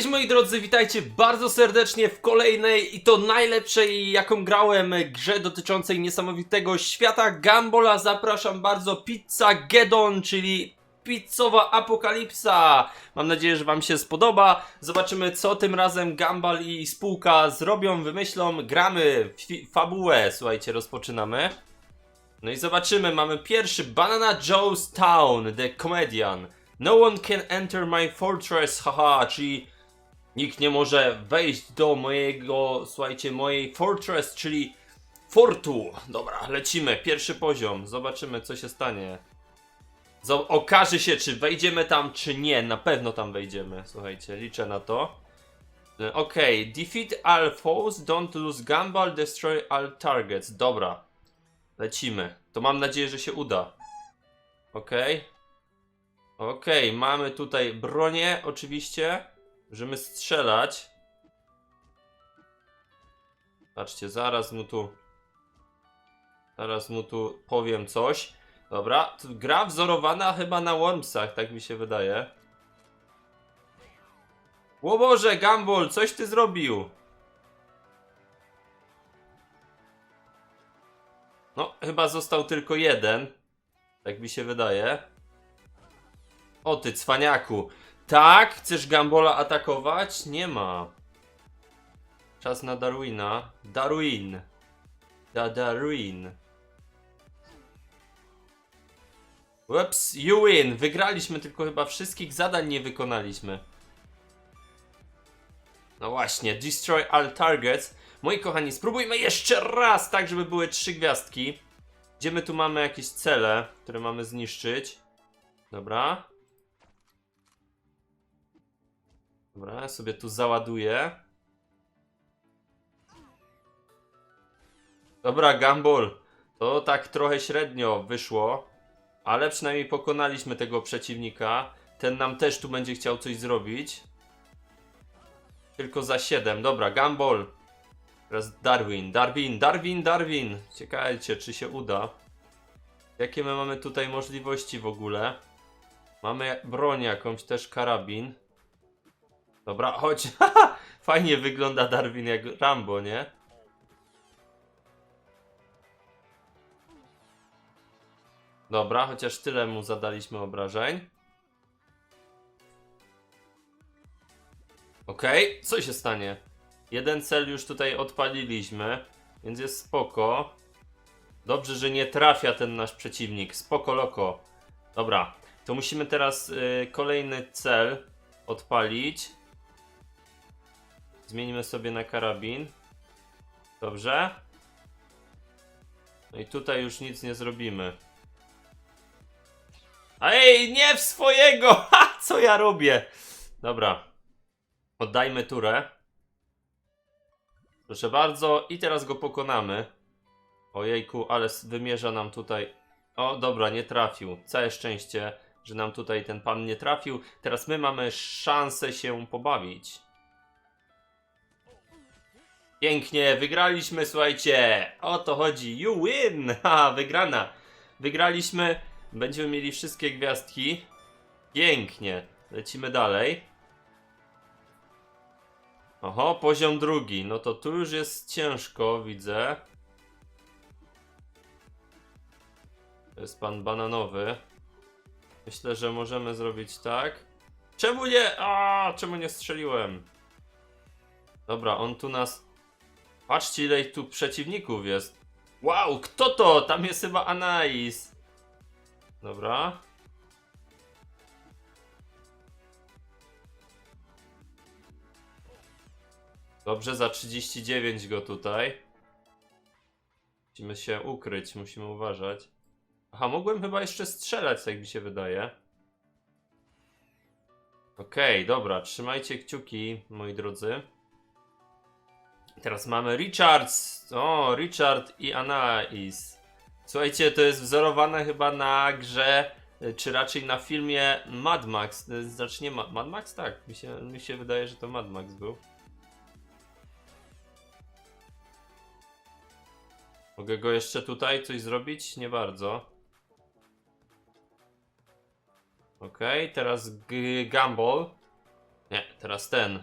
Cześć moi drodzy, witajcie bardzo serdecznie w kolejnej i to najlepszej jaką grałem grze dotyczącej niesamowitego świata Gambola. Zapraszam bardzo Pizza Gedon, czyli pizzowa apokalipsa. Mam nadzieję, że wam się spodoba. Zobaczymy co tym razem Gambal i spółka zrobią, wymyślą. Gramy fabułę, słuchajcie, rozpoczynamy. No i zobaczymy, mamy pierwszy Banana Joe's Town, The Comedian. No one can enter my fortress, haha, czyli nikt nie może wejść do mojego, słuchajcie, mojej fortress, czyli fortu. Dobra, lecimy, pierwszy poziom, zobaczymy co się stanie. Zo- okaże się, czy wejdziemy tam, czy nie, na pewno tam wejdziemy, słuchajcie, liczę na to. E, Okej, defeat all foes, don't lose gumball, destroy all targets. Dobra, lecimy. To mam nadzieję, że się uda. Okej. Okej, mamy tutaj bronię, oczywiście. Możemy strzelać. Patrzcie, zaraz mu tu. Zaraz mu tu powiem coś. Dobra, gra wzorowana chyba na Wormsach, tak mi się wydaje. O Boże, Gumball, coś ty zrobił! No, chyba został tylko jeden. Tak mi się wydaje. O ty cwaniaku. Tak? Chcesz Gambola atakować? Nie ma. Czas na Darwina. Darwin. Da Darwin. Ups, you win. Wygraliśmy, tylko chyba wszystkich zadań nie wykonaliśmy. No właśnie, destroy all targets. Moi kochani, spróbujmy jeszcze raz, tak żeby były trzy gwiazdki. Gdzie my tu mamy jakieś cele, które mamy zniszczyć? Dobra. Dobra, sobie tu załaduję. Dobra, Gumball. To tak trochę średnio wyszło, ale przynajmniej pokonaliśmy tego przeciwnika. Ten nam też tu będzie chciał coś zrobić. Tylko za 7. Dobra, Gumball. Teraz Darwin, Darwin, Darwin, Darwin. Ciekajcie, czy się uda. Jakie my mamy tutaj możliwości w ogóle? Mamy broń jakąś, też karabin. Dobra, chodź. Fajnie wygląda Darwin jak Rambo, nie? Dobra, chociaż tyle mu zadaliśmy obrażeń. Okej, co się stanie? Jeden cel już tutaj odpaliliśmy, więc jest spoko. Dobrze, że nie trafia ten nasz przeciwnik. Spoko loko. Dobra, to musimy teraz y, kolejny cel odpalić. Zmienimy sobie na karabin. Dobrze. No i tutaj już nic nie zrobimy. Ej, nie w swojego! Ha! Co ja robię? Dobra. Oddajmy turę. Proszę bardzo. I teraz go pokonamy. Ojejku, ale wymierza nam tutaj. O, dobra, nie trafił. Całe szczęście, że nam tutaj ten pan nie trafił. Teraz my mamy szansę się pobawić. Pięknie, wygraliśmy, słuchajcie. O to chodzi. You win! Ha, wygrana. Wygraliśmy. Będziemy mieli wszystkie gwiazdki. Pięknie. Lecimy dalej. Oho, poziom drugi. No to tu już jest ciężko, widzę. To jest pan bananowy. Myślę, że możemy zrobić tak. Czemu nie? A, czemu nie strzeliłem? Dobra, on tu nas. Patrzcie, ile tu przeciwników jest. Wow, kto to? Tam jest chyba Anais. Dobra. Dobrze, za 39 go tutaj. Musimy się ukryć, musimy uważać. Aha, mogłem chyba jeszcze strzelać, tak mi się wydaje. Okej, dobra, trzymajcie kciuki, moi drodzy. Teraz mamy Richards. O, Richard i Anais. Słuchajcie, to jest wzorowane chyba na grze, y, czy raczej na filmie Mad Max. Y, Znaczy nie Ma Mad Max? Tak, mi się, mi się wydaje, że to Mad Max był. Mogę go jeszcze tutaj coś zrobić? Nie bardzo. Okej, teraz G- Gumball. Nie, teraz ten.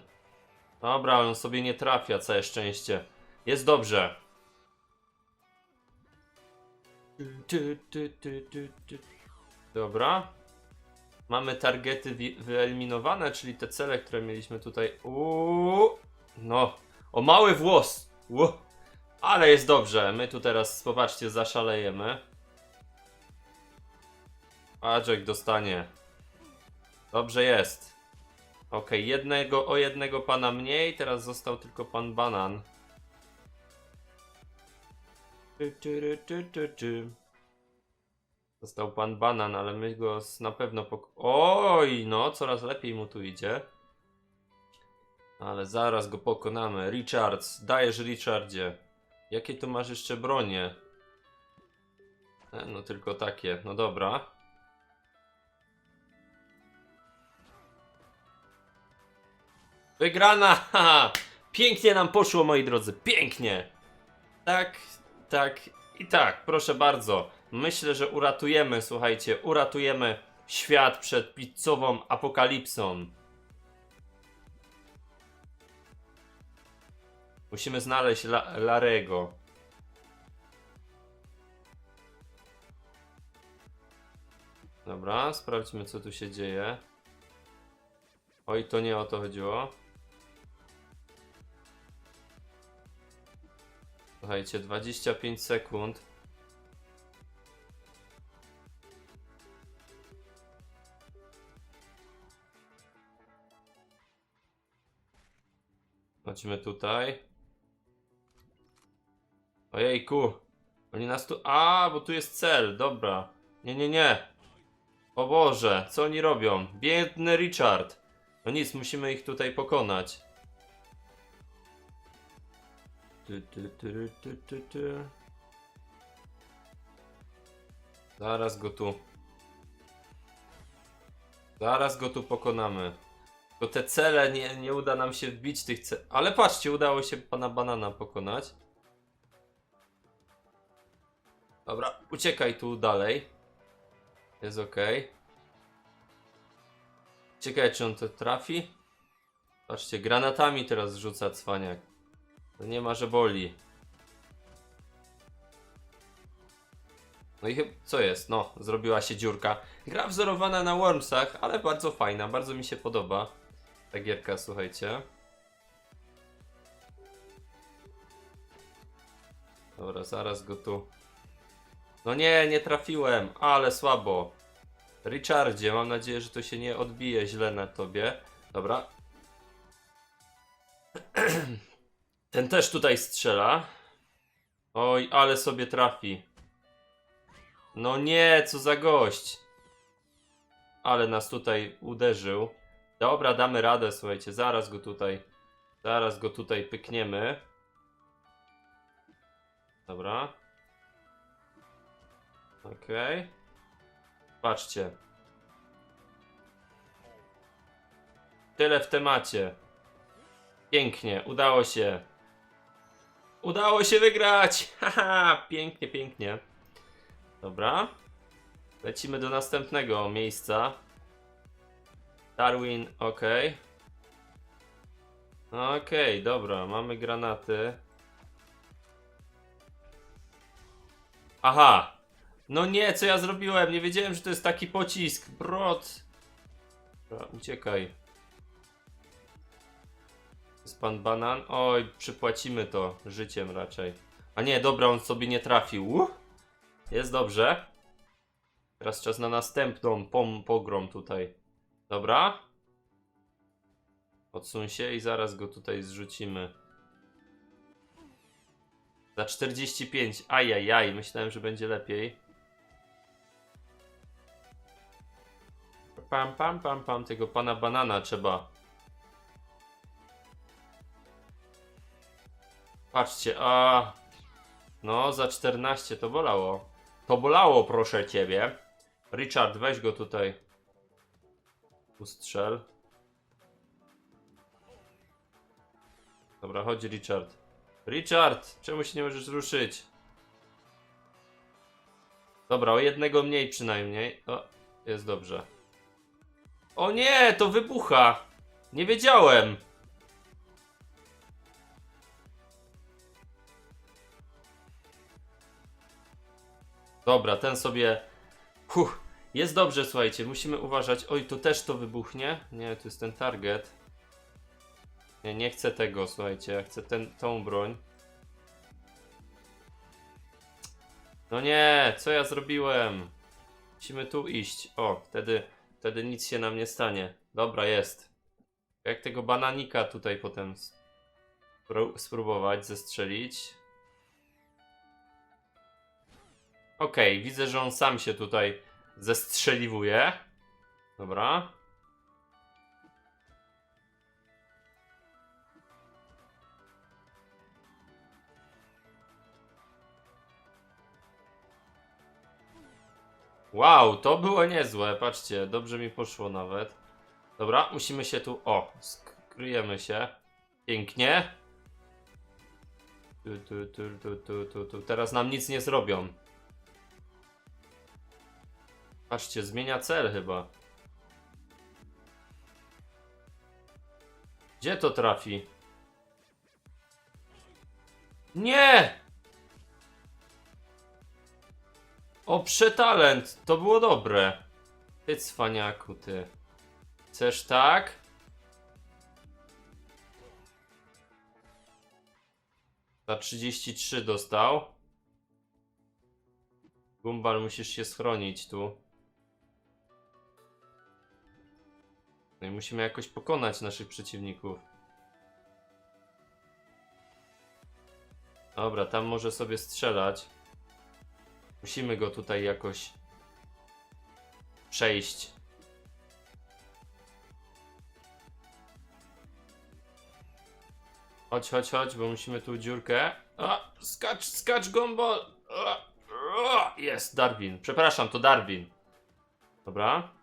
Dobra, on sobie nie trafia, całe szczęście. Jest dobrze. Dobra. Mamy targety wyeliminowane, czyli te cele, które mieliśmy tutaj. Uuu. No. O mały włos. Ło. Ale jest dobrze. My tu teraz, popatrzcie, zaszalejemy. A Jack dostanie. Dobrze jest. Okej, jednego, o jednego pana mniej, teraz został tylko pan banan. Został pan banan, ale my go na pewno pok... Oj, no, coraz lepiej mu tu idzie. Ale zaraz go pokonamy. Richards, dajesz Richardzie. Jakie tu masz jeszcze bronie? E, no tylko takie, no dobra. Wygrana! Pięknie nam poszło, moi drodzy, pięknie! Tak, tak i tak, proszę bardzo. Myślę, że uratujemy, słuchajcie, uratujemy świat przed pizzową apokalipsą. Musimy znaleźć La Larego. Dobra, sprawdźmy co tu się dzieje. Oj, to nie o to chodziło. Słuchajcie, 25 sekund. Chodźmy tutaj. Ojejku. Oni nas tu... A, bo tu jest cel, dobra. Nie, nie, nie. O Boże, co oni robią? Biedny Richard. No nic, musimy ich tutaj pokonać. Ty, ty, ty, ty, ty, ty. Zaraz go tu. Zaraz go tu pokonamy. Bo te cele nie, nie uda nam się wbić tych cel. Ale patrzcie, udało się pana banana pokonać. Dobra, uciekaj tu dalej. Jest ok. Ciekawe, czy on to trafi. Patrzcie, granatami teraz rzuca cwaniak. To nie ma, że boli. No i chyba, co jest? No, zrobiła się dziurka. Gra wzorowana na Wormsach, ale bardzo fajna, bardzo mi się podoba. Ta gierka, słuchajcie. Dobra, zaraz go tu. No nie, nie trafiłem, ale słabo. Richardzie, mam nadzieję, że to się nie odbije źle na tobie. Dobra. Ten też tutaj strzela. Oj, ale sobie trafi. No nie, co za gość. Ale nas tutaj uderzył. Dobra, damy radę, słuchajcie, zaraz go tutaj. Zaraz go tutaj pykniemy. Dobra. Okej. Patrzcie. Tyle w temacie. Pięknie, udało się. Udało się wygrać! Haha, pięknie, pięknie. Dobra. Lecimy do następnego miejsca. Darwin, ok. Okej, dobra, mamy granaty. Aha! No nie, co ja zrobiłem? Nie wiedziałem, że to jest taki pocisk. Brod. Dobra, uciekaj. Jest pan banan? Oj, przypłacimy to życiem raczej. A nie, dobra, on sobie nie trafił. Jest dobrze. Teraz czas na następną pom pogrom tutaj. Dobra. Odsuń się i zaraz go tutaj zrzucimy. Za 45. Ajajaj, myślałem, że będzie lepiej. Pam, pam, pam, pam. Tego pana banana trzeba. Patrzcie, a. No, za 14 to bolało. To bolało, proszę ciebie. Richard, weź go tutaj. Ustrzel. Dobra, chodź Richard. Richard, czemu się nie możesz ruszyć? Dobra, o jednego mniej przynajmniej. O, jest dobrze. O nie, to wybucha. Nie wiedziałem. Dobra, ten sobie. Huh, jest dobrze, słuchajcie, musimy uważać. Oj, tu też to wybuchnie. Nie, to jest ten target. Nie, nie chcę tego, słuchajcie, ja chcę ten, tą broń. No nie, co ja zrobiłem? Musimy tu iść. O, wtedy, wtedy nic się nam nie stanie. Dobra, jest. Jak tego bananika tutaj potem spró- spróbować zestrzelić. Okej, widzę, że on sam się tutaj zestrzeliwuje. Dobra. Wow, to było niezłe. Patrzcie, dobrze mi poszło nawet. Dobra, musimy się tu. O, skryjemy się. Pięknie. Tu, tu, tu, tu, tu, tu. Teraz nam nic nie zrobią. Patrzcie, zmienia cel chyba. Gdzie to trafi? Nie! O, przetalent! To było dobre. Ty cwaniaku, ty. Chcesz tak? Za 33 dostał. Gumbal, musisz się schronić tu. No i musimy jakoś pokonać naszych przeciwników. Dobra, tam może sobie strzelać. Musimy go tutaj jakoś przejść. Chodź, chodź, chodź, bo musimy tu dziurkę. Skacz, skacz, gombo! A, a, Jest, Darwin. Przepraszam, to Darwin. Dobra.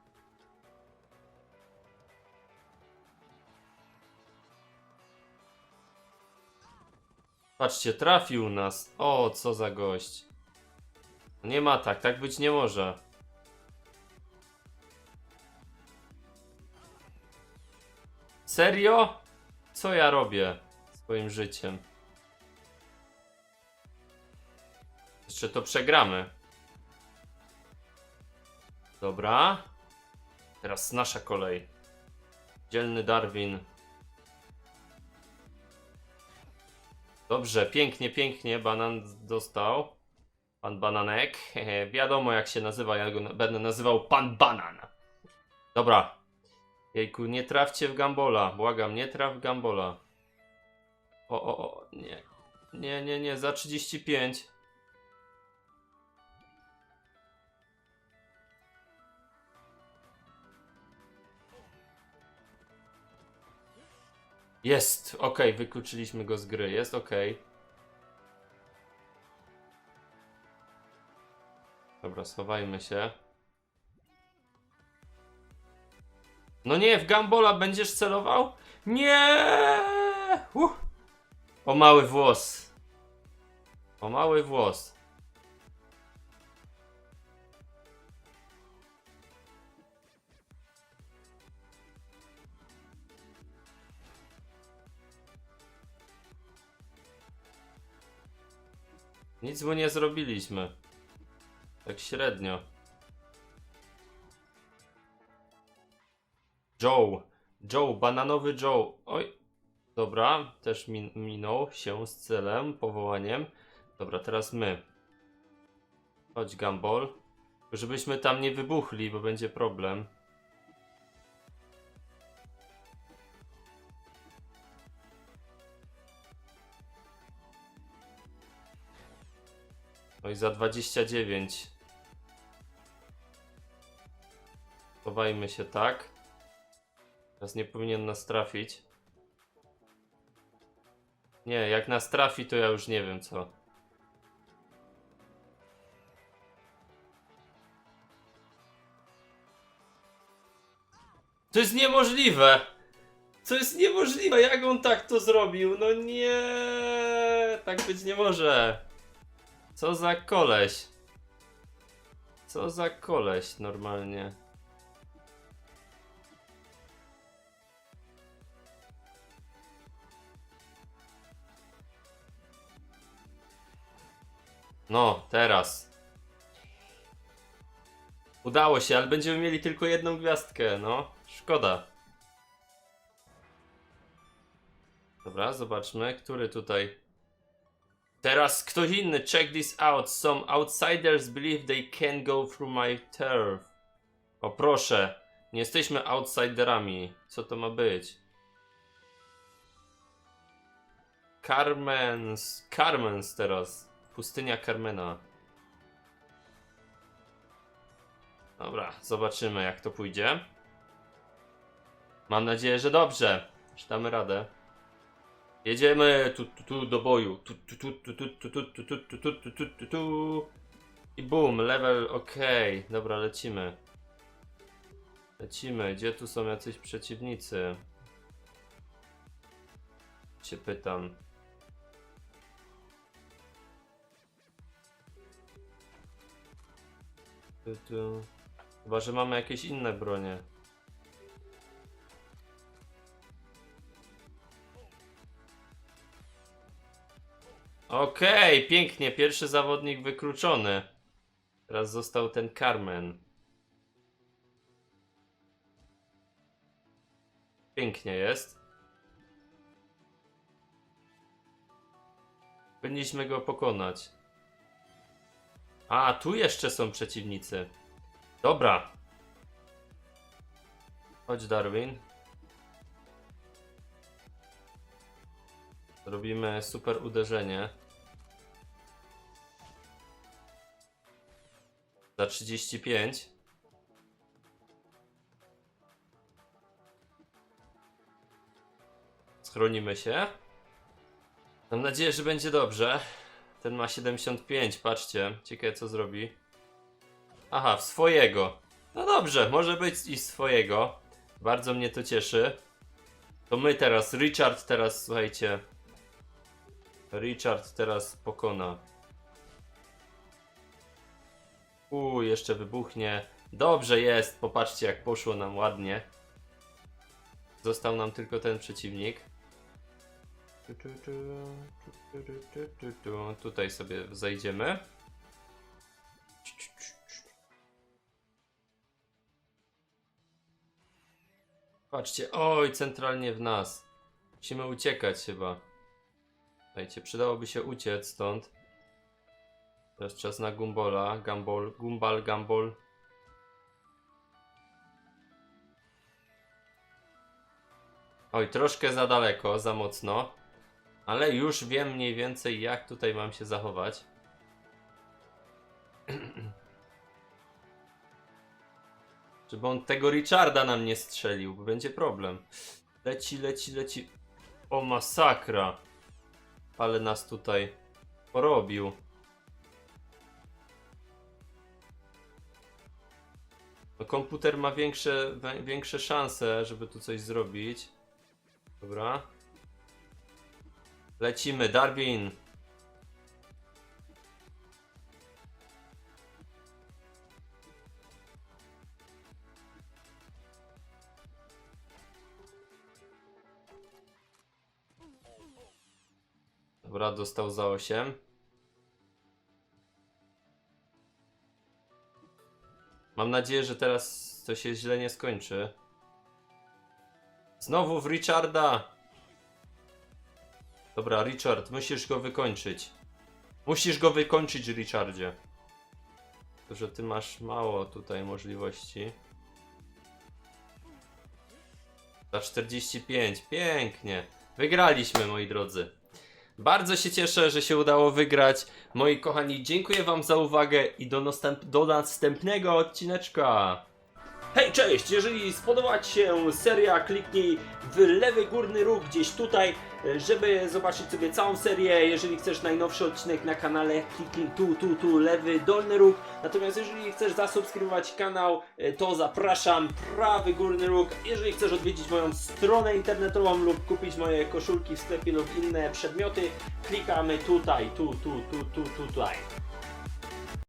Patrzcie, trafił nas. O, co za gość. Nie ma tak, tak być nie może. Serio? Co ja robię swoim życiem? Jeszcze to przegramy. Dobra. Teraz nasza kolej. Dzielny Darwin. Dobrze, pięknie, pięknie. Banan dostał. Pan Bananek. Wiadomo jak się nazywa, ja go będę nazywał Pan Banan. Dobra. Jejku, nie trafcie w Gambola. Błagam, nie traf w Gambola. O, o, o, nie. Nie, nie, nie, za 35. Jest, okej, wykluczyliśmy go z gry, jest okej. Dobra, schowajmy się. No nie, w Gambola będziesz celował? Nie! Uh. O mały włos. O mały włos. Nic mu nie zrobiliśmy. Tak średnio. Joe. Joe, bananowy Joe. Oj. Dobra, też min minął się z celem, powołaniem. Dobra, teraz my. Chodź, Gumball. Żebyśmy tam nie wybuchli, bo będzie problem. No i za 29. Chowajmy się tak. Teraz nie powinien nas trafić. Nie, jak nas trafi, to ja już nie wiem co. To jest niemożliwe! To jest niemożliwe, jak on tak to zrobił? No nie, tak być nie może. Co za koleś? Co za koleś normalnie? No, teraz. Udało się, ale będziemy mieli tylko jedną gwiazdkę, no. Szkoda. Dobra, zobaczmy, który tutaj Teraz ktoś inny. Check this out. Some outsiders believe they can go through my turf. O proszę, nie jesteśmy outsiderami. Co to ma być? Carmen's. Carmen's teraz. Pustynia Carmena. Dobra, zobaczymy jak to pójdzie. Mam nadzieję, że dobrze. Że damy radę. Jedziemy tu, tu, tu do boju. Tu, tu, tu, tu, tu, tu, tu, tu, tu, tu, tu, tu, tu, tu. I boom, level ok. Dobra, lecimy. Lecimy. Gdzie tu są jacyś przeciwnicy? Się pytam. Tu, tu. Chyba, że mamy jakieś inne bronie. Okej, pięknie. Pierwszy zawodnik wykluczony. Teraz został ten Carmen. Pięknie jest. Powinniśmy go pokonać. A, tu jeszcze są przeciwnicy. Dobra. Chodź, Darwin. Robimy super uderzenie. Za 35. Schronimy się. Mam nadzieję, że będzie dobrze. Ten ma 75, patrzcie. Ciekawe co zrobi. Aha, w swojego. No dobrze, może być i swojego. Bardzo mnie to cieszy. To my teraz, Richard teraz, słuchajcie. Richard teraz pokona. Uuu, jeszcze wybuchnie. Dobrze jest, popatrzcie jak poszło nam ładnie. Został nam tylko ten przeciwnik. Tu, tu, tu, tu, tu, tu, tu, tu. Tutaj sobie zajdziemy. Patrzcie, oj, centralnie w nas. Musimy uciekać chyba. Słuchajcie, przydałoby się uciec stąd. Teraz czas na Gumbola. Gumball, Gumball, Gumball. Oj, troszkę za daleko, za mocno. Ale już wiem mniej więcej jak tutaj mam się zachować. Żeby on tego Richarda nam nie strzelił, bo będzie problem. Leci, leci, leci. O masakra. Ale nas tutaj porobił. No, komputer ma większe, większe szanse, żeby tu coś zrobić. Dobra. Lecimy, Darwin. Dobra, dostał za 8. Mam nadzieję, że teraz to się źle nie skończy. Znowu w Richarda! Dobra, Richard, musisz go wykończyć. Musisz go wykończyć, Richardzie. To, że ty masz mało tutaj możliwości. Za 45, pięknie. Wygraliśmy, moi drodzy. Bardzo się cieszę, że się udało wygrać. Moi kochani, dziękuję wam za uwagę i do, następ do następnego odcineczka. Hej, cześć! Jeżeli spodobała Ci się seria, kliknij w lewy górny róg gdzieś tutaj, żeby zobaczyć sobie całą serię. Jeżeli chcesz najnowszy odcinek na kanale, kliknij tu, tu, tu, lewy dolny róg. Natomiast jeżeli chcesz zasubskrybować kanał, e, to zapraszam, prawy górny róg. Jeżeli chcesz odwiedzić moją stronę internetową lub kupić moje koszulki w sklepie lub inne przedmioty, klikamy tutaj, tu, tu, tu, tu, tutaj.